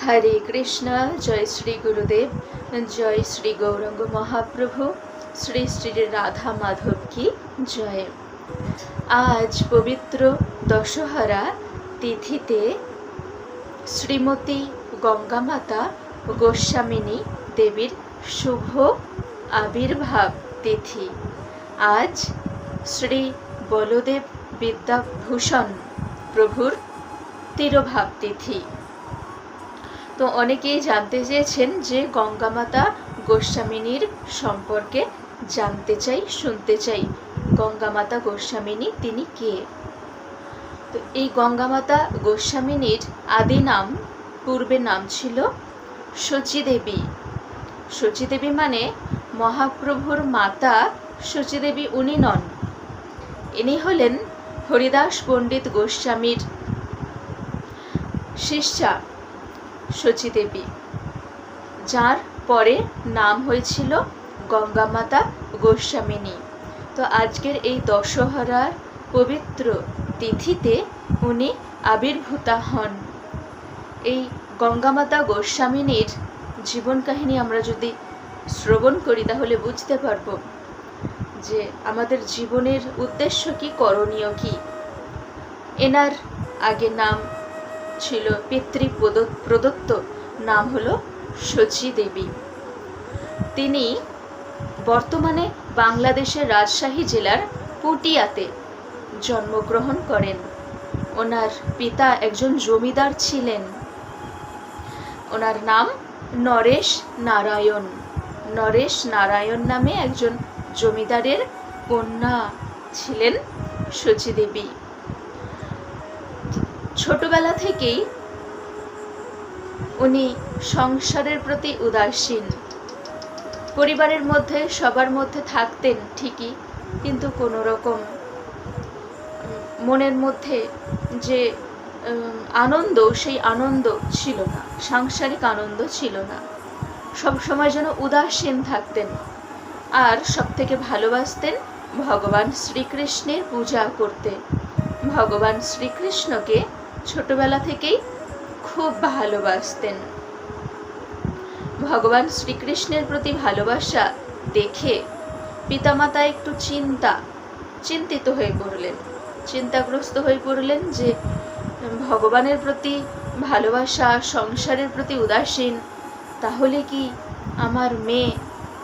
হরে কৃষ্ণ জয় শ্রী গুরুদেব জয় শ্রী গৌরাঙ্গ মহাপ্রভু শ্রী শ্রী রাধা মাধব কি জয় আজ পবিত্র দশহরা তিথিতে শ্রীমতী গঙ্গামাতা গোস্বামিনী দেবীর শুভ আবির্ভাব তিথি আজ শ্রী বলদেব বিদ্যাভূষণ প্রভুর তিরোভাব তিথি তো অনেকেই জানতে চেয়েছেন যে গঙ্গামাতা গোস্বামিনীর সম্পর্কে জানতে চাই, শুনতে চাই। গঙ্গামাতা গোস্বামিনী তিনি কে? তো এই গঙ্গামাতা গোস্বামিনীর আদি নাম, পূর্বে নাম ছিল শচীদেবী। শচীদেবী মানে মহাপ্রভুর মাতা শচীদেবী উনি নন। ইনি হলেন হরিদাস পণ্ডিত গোস্বামীর শিষ্যা। শচীদেবী, যার পরে নাম হয়েছিল গঙ্গামাতা গোস্বামিনী। তো আজকের এই দশহরার পবিত্র তিথিতে উনি আবির্ভূতা হন। এই গঙ্গামাতা গোস্বামিনীর জীবন কাহিনী আমরা যদি শ্রবণ করি, তাহলে বুঝতে পারব যে আমাদের জীবনের উদ্দেশ্য কি, করণীয় কি। এনার আগে নাম ছিল পিতৃ প্রদত্ত, নাম হলো দেবী। তিনি বর্তমানে বাংলাদেশের রাজশাহী জেলার পুটিয়াতে জন্মগ্রহণ করেন। ওনার পিতা একজন জমিদার ছিলেন। ওনার নাম নরেশ নারায়ণ। নরেশ নারায়ণ নামে একজন জমিদারের কন্যা ছিলেন শচীদেবী ছোটবেলা থেকেই উনি সংসারের প্রতি উদাসীন। পরিবারের মধ্যে, সবার মধ্যে থাকতেন ঠিকই, কিন্তু কোনো রকম মনের মধ্যে যে আনন্দ, সেই আনন্দ ছিল না, সাংসারিক আনন্দ ছিল না। সব সময় যেন উদাসীন থাকতেন আর সব থেকে ভালোবাসতেন ভগবান শ্রীকৃষ্ণের পূজা করতে। ভগবান শ্রীকৃষ্ণকে ছোটবেলা থেকেই খুব ভালোবাসতেন। ভগবান শ্রীকৃষ্ণের প্রতি ভালোবাসা দেখে পিতামাতা একটু চিন্তা, চিন্তিত হয়ে পড়লেন। চিন্তাগ্রস্ত হয়ে পড়লেন যে ভগবানের প্রতি ভালোবাসা, সংসারের প্রতি উদাসীন, তাহলে কি আমার মেয়ে,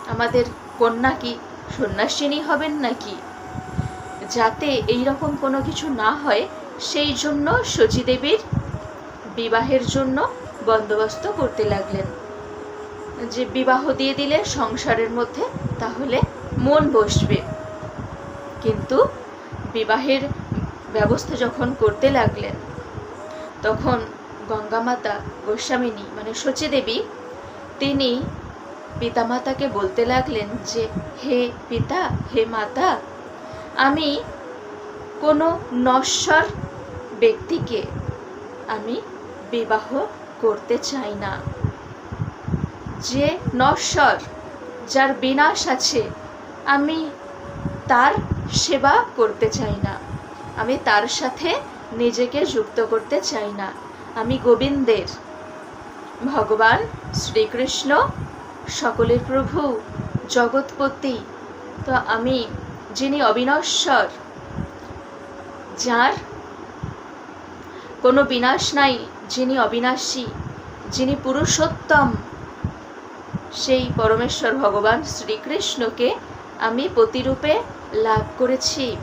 আমাদের কন্যা কি সন্ন্যাসিনী হবেন নাকি? যাতে এই রকম কোনো কিছু না হয় সেই জন্য সচিদেবীর বিবাহের জন্য বন্দোবস্ত করতে লাগলেন। যে বিবাহ দিয়ে দিলে সংসারের মধ্যে তাহলে মন বসবে। কিন্তু বিবাহের ব্যবস্থা যখন করতে লাগলেন, তখন গঙ্গামাতা গোস্বামিনী মানে শচীদেবী তিনি পিতামাতাকে বলতে লাগলেন যে, হে পিতা, হে মাতা, আমি কোনো নশ্বর ব্যক্তিকে আমি বিবাহ করতে চাই না। যে নশ্বর যার বিনাশ আছে, আমি তার সেবা করতে চাই না। আমি তার সাথে নিজেকে যুক্ত করতে চাই না। আমি গোবিন্দের, ভগবান শ্রীকৃষ্ণ, সকলের প্রভু, জগৎপতি। তো আমি যিনি অবিনশ্বর, যার কোনো বিনাশ নাই, যিনি অবিনাশী, যিনি পুরুষোত্তম। সেই পরমেশ্বর ভগবান শ্রীকৃষ্ণকে আমি প্রতিরূপে লাভ করেছি।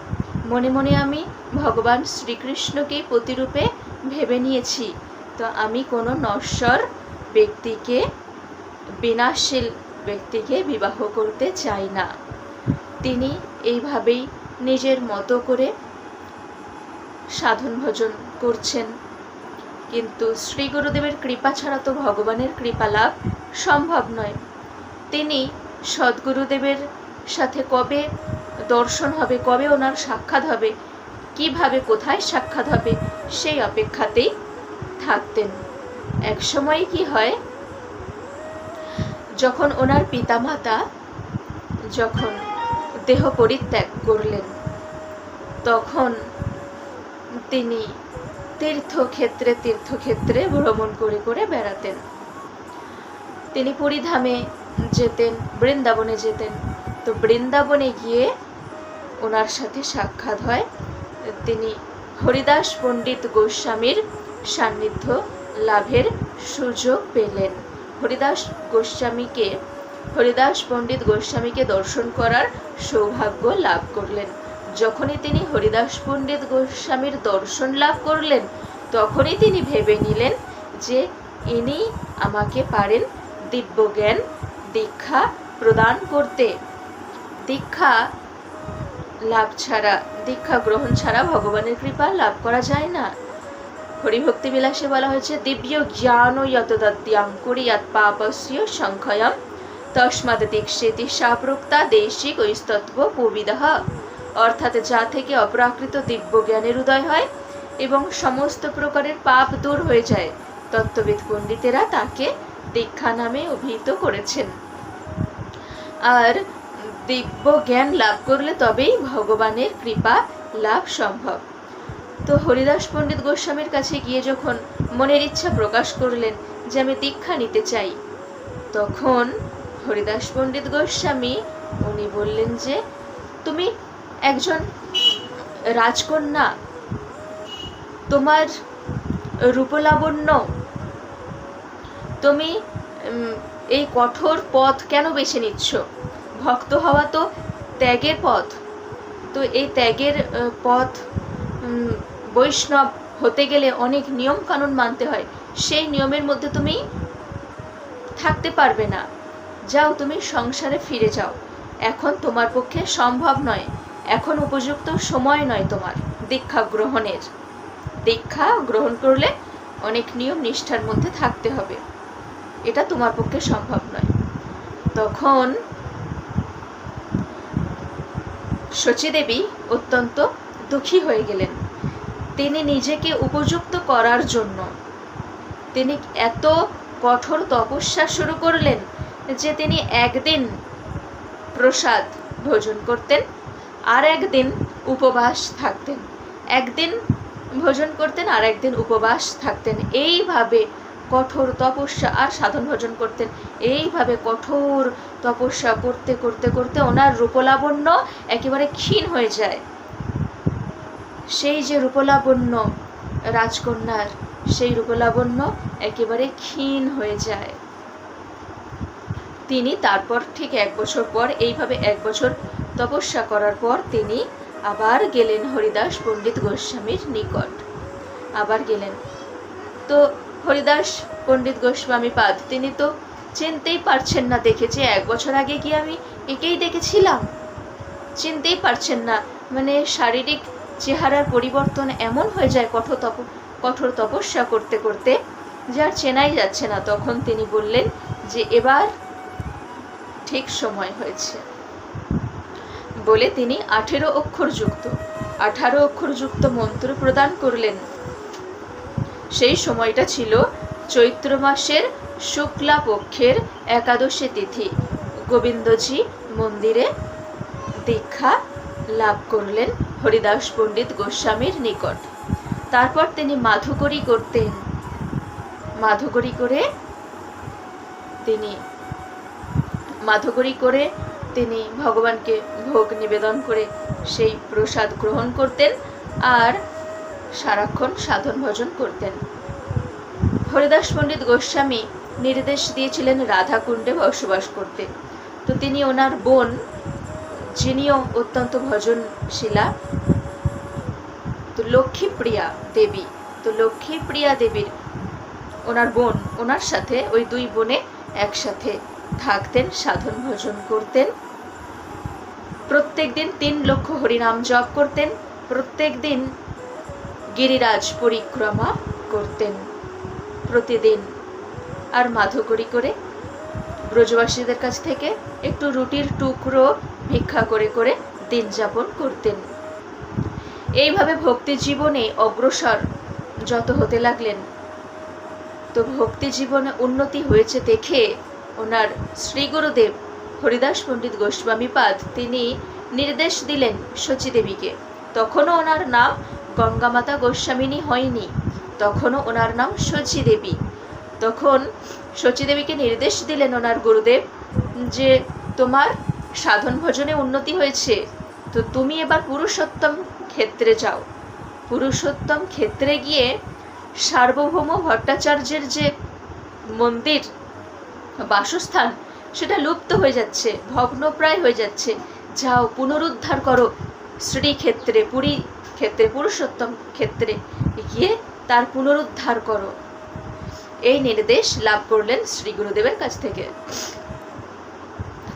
মনে মনে আমি ভগবান শ্রীকৃষ্ণকে প্রতিরূপে ভেবে নিয়েছি। তো আমি কোনো নশ্বর ব্যক্তিকে, বিনাশীল ব্যক্তিকে বিবাহ করতে চাই না। তিনি এইভাবেই নিজের মতো করে সাধন ভজন করছেন। কিন্তু শ্রী গুরুদেবের কৃপা ছাড়া তো ভগবানের কৃপা লাভ সম্ভব নয়। তিনি সদ্গুরুদেবের সাথে কবে দর্শন হবে, কবে ওনার সাক্ষাৎ হবে, কীভাবে, কোথায় সাক্ষাৎ হবে, সেই অপেক্ষাতেই থাকতেন। এক সময় কি হয়, যখন ওনার পিতামাতা যখন দেহ পরিত্যাগ করলেন, তখন তিনি তীর্থক্ষেত্রে তীর্থক্ষেত্রে ভ্রমণ করে করে বেড়াতেন। তিনি পুরীধামে যেতেন, বৃন্দাবনে যেতেন। তো বৃন্দাবনে গিয়ে ওনার সাথে সাক্ষাৎ হয় তিনি হরিদাস পণ্ডিত গোস্বামীর সান্নিধ্য লাভের সুযোগ পেলেন। হরিদাস গোস্বামীকে, হরিদাস পণ্ডিত গোস্বামীকে দর্শন করার সৌভাগ্য লাভ করলেন। যখনই তিনি হরিদাস পণ্ডিত গোস্বামীর দর্শন লাভ করলেন, তখনই তিনি ভেবে নিলেন যে ইনি আমাকে পারেন দিব্যজ্ঞান, দীক্ষা প্রদান করতে। দীক্ষা লাভ ছাড়া, দীক্ষা গ্রহণ ছাড়া ভগবানের কৃপা লাভ করা যায় না। হরিভক্তি বিলাসে বলা হয়েছে, দিব্য জ্ঞান যতদদ্যাং কুরিয়াত পাপস্য সংখ্যয়ম তস্মাদ দীক্ষেতি সাপ্রোক্তা দেশিক ঐস্তত্ব পবিদহ অর্থাৎ যা থেকে অপ্রাকৃত দিব্য জ্ঞানের উদয় হয় এবং সমস্ত প্রকারের পাপ দূর হয়ে যায়, তত্ত্ববিদ পণ্ডিতেরা তাকে দীক্ষা নামে অভিহিত করেছেন। আর দিব্য জ্ঞান লাভ করলে তবেই ভগবানের কৃপা লাভ সম্ভব। তো হরিদাস পণ্ডিত গোস্বামীর কাছে গিয়ে যখন মনের ইচ্ছা প্রকাশ করলেন যে আমি দীক্ষা নিতে চাই, তখন হরিদাস পণ্ডিত গোস্বামী উনি বললেন যে, তুমি একজন রাজকন্যা, তোমার রূপলাবণ্য, তুমি এই কঠোর পথ কেন বেছে নিচ্ছ? ভক্ত হওয়া তো ত্যাগের পথ। তো এই ত্যাগের পথ বৈষ্ণব হতে গেলে অনেক নিয়ম কানুন মানতে হয়। সেই নিয়মের মধ্যে তুমি থাকতে পারবে না। যাও, তুমি সংসারে ফিরে যাও। এখন তোমার পক্ষে সম্ভব নয়। এখন উপযুক্ত সময় নয় তোমার দীক্ষা গ্রহণের। দীক্ষা গ্রহণ করলে অনেক নিয়ম নিষ্ঠার মধ্যে থাকতে হবে। এটা তোমার পক্ষে সম্ভব নয়। তখন শচীদেবী অত্যন্ত দুঃখী হয়ে গেলেন। তিনি নিজেকে উপযুক্ত করার জন্য। তিনি এত কঠোর তপস্যা শুরু করলেন যে তিনি একদিন প্রসাদ ভোজন করতেন আর একদিন উপবাস থাকতেন। একদিন ভোজন করতেন, আর একদিন উপবাস থাকতেন। এইভাবে কঠোর তপস্যা আর সাধন ভোজন করতেন। এইভাবে কঠোর তপস্যা করতে করতে করতে ওনার রূপলাবণ্য একেবারে ক্ষীণ হয়ে যায়। সেই যে রূপলাবণ্য, রাজকন্যার সেই রূপলাবণ্য একেবারে ক্ষীণ হয়ে যায়। তিনি তারপর ঠিক এক বছর পর, এইভাবে এক বছর তপস্যা করার পর তিনি আবার গেলেন হরিদাস পণ্ডিত গোস্বামীর নিকট। আবার গেলেন। তো হরিদাস পণ্ডিত গোস্বামী পাদ, তিনি তো চিনতেই পারছেন না দেখে যে এক বছর আগে কি আমি একেই দেখেছিলাম? চিনতেই পারছেন না। মানে শারীরিক চেহারার পরিবর্তন এমন হয়ে যায় কঠোর তপ, কঠোর তপস্যা করতে করতে, যার চেনাই যাচ্ছে না। তখন তিনি বললেন যে এবার ঠিক সময় হয়েছে। বলে তিনি আঠেরো অক্ষর যুক্ত আঠারো অক্ষর যুক্ত মন্ত্র প্রদান করলেন। সেই সময়টা ছিল চৈত্র মাসের শুক্লা পক্ষের একাদশী তিথি। গোবিন্দজি মন্দিরে দীক্ষা লাভ করলেন হরিদাস পণ্ডিত গোস্বামীর নিকট। তারপর তিনি মাধুকরী করতেন। মাধুকরী করে তিনি মাধুকরী করে তিনি ভগবানকে ভোগ নিবেদন করে সেই প্রসাদ গ্রহণ করতেন আর সারাক্ষণ সাধন ভজন করতেন। হরিদাস পণ্ডিত গোস্বামী নির্দেশ দিয়েছিলেন রাধাকুণ্ডে বসবাস করতে। তো তিনি ওনার বোন, যিনিও অত্যন্ত ভজনশীলা। তো লক্ষ্মীপ্রিয়া দেবী, তো লক্ষ্মীপ্রিয়া দেবীর ওনার বোন, ওনার সাথে ওই দুই বোনে একসাথে থাকতেন, সাধন ভজন করতেন। প্রত্যেক দিন তিন লক্ষ হরিনাম জপ করতেন। প্রত্যেক দিন গিরিরাজ পরিক্রমা করতেন। প্রতিদিন আর মাধুকরী করে ব্রজবাসীদের কাছ থেকে একটু রুটির টুকরো ভিক্ষা করে করে দিন যাপন করতেন। এইভাবে ভক্তি জীবনে অগ্রসর যত হতে লাগলেন, তো ভক্তি জীবনে উন্নতি হয়েছে দেখে ওনার শ্রী গুরুদেব হরিদাস পণ্ডিত গোস্বামী পাদ তিনি নির্দেশ দিলেন শচীদেবীকে তখনও ওনার নাম গঙ্গামাতা গোস্বামিনী হয়নি। তখনও ওনার নাম শচী দেবী। তখন শচী দেবীকে নির্দেশ দিলেন ওনার গুরুদেব যে, তোমার সাধন ভজনে উন্নতি হয়েছে, তো তুমি এবার পুরুষোত্তম ক্ষেত্রে যাও। পুরুষোত্তম ক্ষেত্রে গিয়ে সার্বভৌম ভট্টাচার্যের যে মন্দির বাসস্থান, সেটা লুপ্ত হয়ে যাচ্ছে, ভগ্নপ্রায় হয়ে যাচ্ছে। যাও, পুনরুদ্ধার করো। শ্রীক্ষেত্রে পুরী ক্ষেত্রে পুরুষোত্তম ক্ষেত্রে গিয়ে তার পুনরুদ্ধার করো। এই নির্দেশ লাভ করলেন শ্রী গুরুদেবের কাছ থেকে।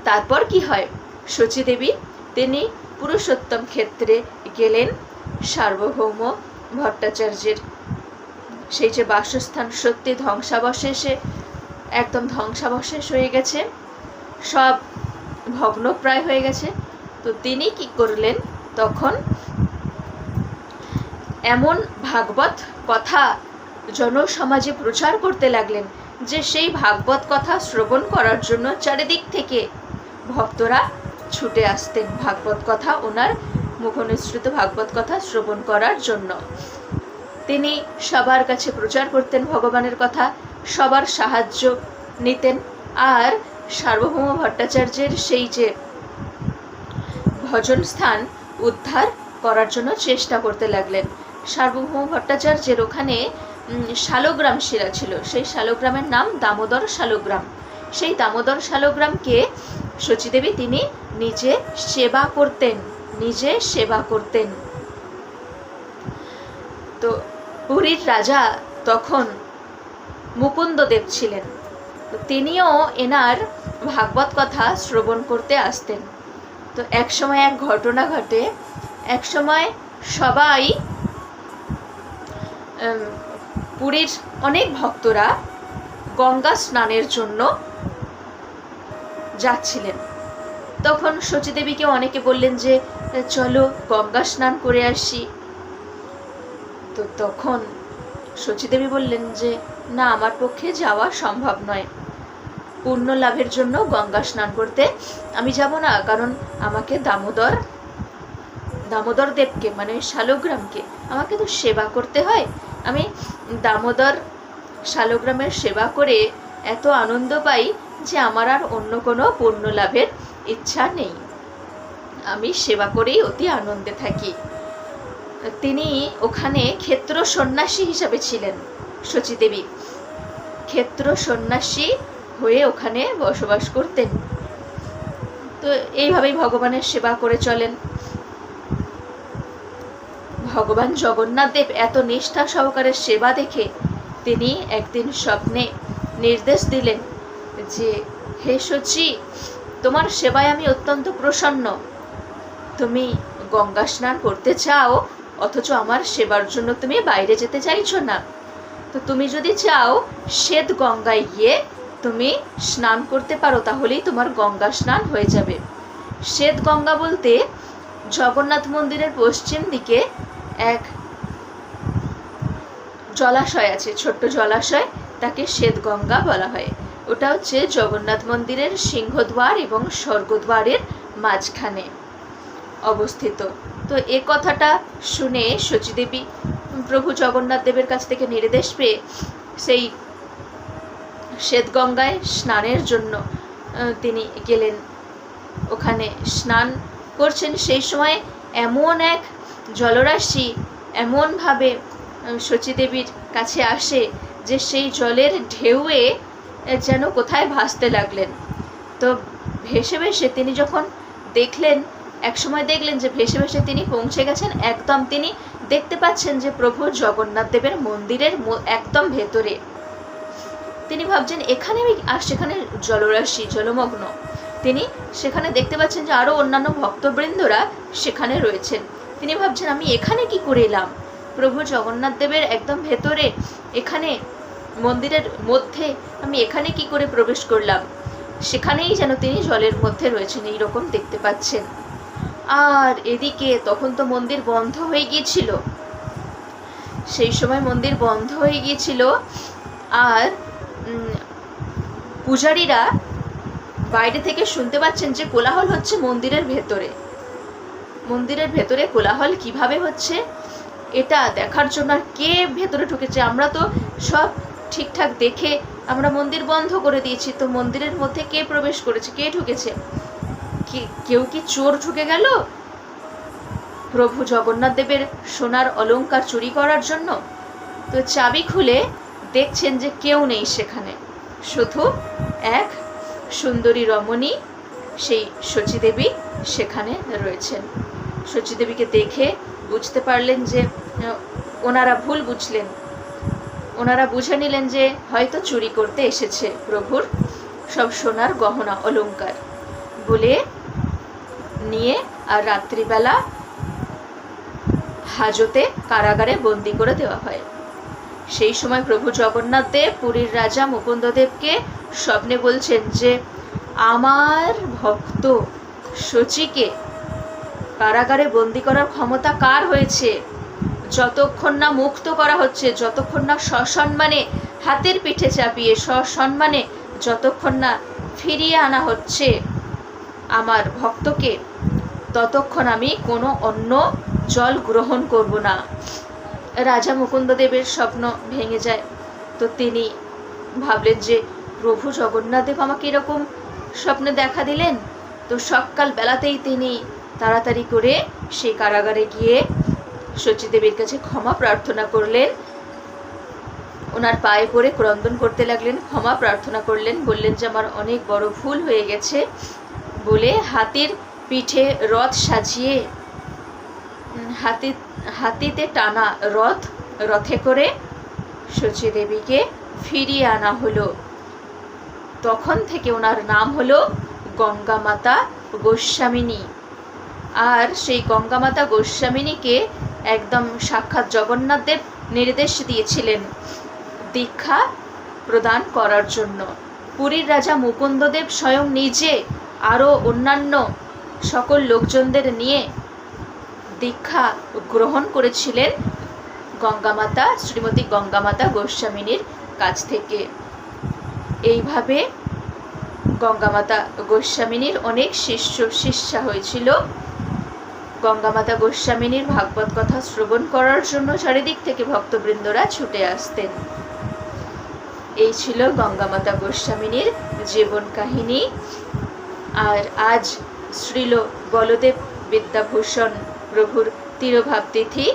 তারপর কি হয়? শচী দেবী তিনি পুরুষোত্তম ক্ষেত্রে গেলেন সার্বভৌম ভট্টাচার্যের। সেই যে বাসস্থান সত্যি ধ্বংসাবশেষে একদম ধ্বংসাবশেষ হয়ে গেছে। সব ভগ্নপ্রায় হয়ে গেছে। তো তিনি কি করলেন? তখন এমন ভাগবত কথা জনসমাজে প্রচার করতে লাগলেন যে সেই ভাগবত কথা শ্রবণ করার জন্য চারিদিক থেকে ভক্তরা ছুটে আসতেন ভাগবত কথা, ওনার মুখনিসৃত ভাগবত কথা শ্রবণ করার জন্য। তিনি সবার কাছে প্রচার করতেন ভগবানের কথা সবার সাহায্য নিতেন আর সার্বভৌম ভট্টাচার্যের সেই যে ভজন স্থান উদ্ধার করার জন্য চেষ্টা করতে লাগলেন। সার্বভৌম ভট্টাচার্যের ওখানে শালগ্রাম শিরা ছিল। সেই শালগ্রামের নাম দামোদর শালগ্রাম। সেই দামোদর শালগ্রামকে শচীদেবী তিনি নিজে সেবা করতেন, নিজে সেবা করতেন। তো পুরীর রাজা তখন মুকুন্দদেব ছিলেন। তিনিও এনার ভাগবত কথা শ্রবণ করতে আসতেন। তো এক সময় এক ঘটনা ঘটে। এক সময় সবাই পুরীর অনেক ভক্তরা গঙ্গা স্নানের জন্য যাচ্ছিলেন। তখন শচীদেবীকে অনেকে বললেন যে, চলো গঙ্গা স্নান করে আসি। তো তখন শচীদেবী বললেন যে না আমার পক্ষে যাওয়া সম্ভব নয়। পুণ্য লাভের জন্য গঙ্গা স্নান করতে আমি যাব না, কারণ আমাকে দামোদর দামোদর দেবকে মানে শালগ্রামকে, আমাকে তো সেবা করতে হয়। আমি দামোদর শালগ্রামের সেবা করে এত আনন্দ পাই যে আমার আর অন্য কোনো পুণ্য লাভের ইচ্ছা নেই। আমি সেবা করেই অতি আনন্দে থাকি। তিনি ওখানে ক্ষেত্র সন্ন্যাসী হিসাবে ছিলেন শচীদেবী। ক্ষেত্র সন্ন্যাসী হয়ে ওখানে বসবাস করতেন। তো এইভাবেই ভগবানের সেবা করে চলেন। ভগবান জগন্নাথ দেব এত নিষ্ঠা সহকারে সেবা দেখে তিনি একদিন স্বপ্নে নির্দেশ দিলেন যে, হে সচি তোমার সেবায় আমি অত্যন্ত প্রসন্ন। তুমি গঙ্গা স্নান করতে চাও, অথচ আমার সেবার জন্য তুমি বাইরে যেতে চাইছো না। তো তুমি যদি চাও শ্বেত গঙ্গায় গিয়ে তুমি স্নান করতে পারো, তাহলেই তোমার গঙ্গা স্নান হয়ে যাবে। শ্বেত গঙ্গা বলতে জগন্নাথ মন্দিরের পশ্চিম দিকে এক জলাশয় আছে, ছোট্ট জলাশয়, তাকে শ্বেত গঙ্গা বলা হয়। ওটা হচ্ছে জগন্নাথ মন্দিরের সিংহদ্বার এবং স্বর্গদ্বারের মাঝখানে অবস্থিত। তো এ কথাটা শুনে শচীদেবী প্রভু জগন্নাথ দেবের কাছ থেকে নির্দেশ পেয়ে সেই শ্বেতগঙ্গায় স্নানের জন্য তিনি গেলেন। ওখানে স্নান করছেন। সেই সময় এমন এক জলরাশি এমনভাবে শচীদেবীর কাছে আসে যে সেই জলের ঢেউয়ে যেন কোথায় ভাসতে লাগলেন। তো ভেসে ভেসে তিনি যখন দেখলেন এক সময় দেখলেন যে ভেসে ভেসে তিনি পৌঁছে গেছেন, একদম তিনি দেখতে পাচ্ছেন যে প্রভু জগন্নাথ দেবের মন্দিরের একদম ভেতরে। তিনি ভাবছেন, এখানে আমি, আর সেখানে জলরাশি, জলমগ্ন। তিনি সেখানে দেখতে পাচ্ছেন যে আরও অন্যান্য ভক্তবৃন্দরা সেখানে রয়েছেন। তিনি ভাবছেন, আমি এখানে কি করে এলাম? প্রভু জগন্নাথ দেবের একদম ভেতরে, এখানে, মন্দিরের মধ্যে, আমি এখানে কি করে প্রবেশ করলাম? সেখানেই যেন তিনি জলের মধ্যে রয়েছেন এই রকম দেখতে পাচ্ছেন। আর এদিকে তখন তো মন্দির বন্ধ হয়ে গিয়েছিল। সেই সময় মন্দির বন্ধ হয়ে গিয়েছিল আর পূজারীরা বাইরে থেকে শুনতে পাচ্ছেন যে কোলাহল হচ্ছে মন্দিরের ভেতরে। মন্দিরের ভেতরে কোলাহল কীভাবে হচ্ছে, এটা দেখার জন্য আর কে ভেতরে ঢুকেছে, আমরা তো সব ঠিকঠাক দেখে আমরা মন্দির বন্ধ করে দিয়েছি, তো মন্দিরের মধ্যে কে প্রবেশ করেছে, কে ঢুকেছে? কে- কেউ কি চোর ঢুকে গেল? প্রভু জগন্নাথ দেবের সোনার অলংকার চুরি করার জন্য তো চাবি খুলে দেখছেন যে কেউ নেই সেখানে। শুধু এক সুন্দরী রমণী, সেই শচীদেবী সেখানে রয়েছেন। শচীদেবীকে দেখে বুঝতে পারলেন যে, ওনারা ভুল বুঝলেন। ওনারা বুঝে নিলেন যে হয়তো চুরি করতে এসেছে প্রভুর সব সোনার গহনা, অলংকার। বলে নিয়ে আর রাত্রিবেলা হাজতে কারাগারে বন্দি করে দেওয়া হয়। সেই সময় প্রভু জগন্নাথ দেব পুরীর রাজা মুকুন্দদেবকে স্বপ্নে বলছেন যে, আমার ভক্ত শচীকে কারাগারে বন্দি করার ক্ষমতা কার হয়েছে? যতক্ষণ না মুক্ত করা হচ্ছে, যতক্ষণ না সসম্মানে হাতের পিঠে চাপিয়ে সসম্মানে যতক্ষণ না ফিরিয়ে আনা হচ্ছে, আমার ভক্তকে ততক্ষণ আমি কোনো অন্য জল গ্রহণ করব না। রাজা মুকুন্দদেবের স্বপ্ন ভেঙে যায়। তো তিনি ভাবলেন যে, প্রভু জগন্নাথদেব আমাকে এরকম স্বপ্নে দেখা দিলেন? তো সকাল বেলাতেই তিনি তাড়াতাড়ি করে সেই কারাগারে গিয়ে শচীদেবীর কাছে ক্ষমা প্রার্থনা করলেন। ওনার পায়ে পড়ে ক্রন্দন করতে লাগলেন, ক্ষমা প্রার্থনা করলেন, বললেন যে, আমার অনেক বড় ভুল হয়ে গেছে। বলে হাতির পিঠে রথ সাজিয়ে হাতি, হাতিতে টানা রথ, রথে করে শচীদেবীকে ফিরিয়ে আনা হলো। তখন থেকে ওনার নাম হলো গঙ্গা মাতা গোস্বামিনী। আর সেই গঙ্গা মাতা গোস্বামিনীকে একদম সাক্ষাৎ জগন্নাথ দেব নির্দেশ দিয়েছিলেন দীক্ষা প্রদান করার জন্য। পুরীর রাজা মুকুন্দদেব স্বয়ং নিজে আরও অন্যান্য সকল লোকজনদের নিয়ে দীক্ষা গ্রহণ করেছিলেন গঙ্গামাতা, শ্রীমতী গঙ্গামাতা গোস্বামিনীর কাছ থেকে। এইভাবে গঙ্গামাতা গোস্বামিনীর অনেক শিষ্য, শিষ্যা হয়েছিল। গঙ্গামাতা গোস্বামিনীর ভাগবত কথা শ্রবণ করার জন্য চারিদিক থেকে ভক্তবৃন্দরা ছুটে আসতেন। এই ছিল গঙ্গামাতা গোস্বামিনীর জীবন কাহিনী। আর আজ শ্রীল বলদেব বিদ্যাভূষণ প্রভুর তিরোভাব তিথি।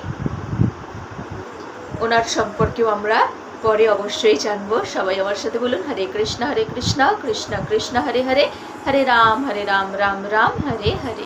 ওনার সম্পর্কেও আমরা পরে অবশ্যই জানব। সবাই আমার সাথে বলুন, হরে কৃষ্ণ হরে কৃষ্ণ কৃষ্ণ কৃষ্ণ, হরে হরে হরে রাম হরে রাম রাম রাম, হরে হরে।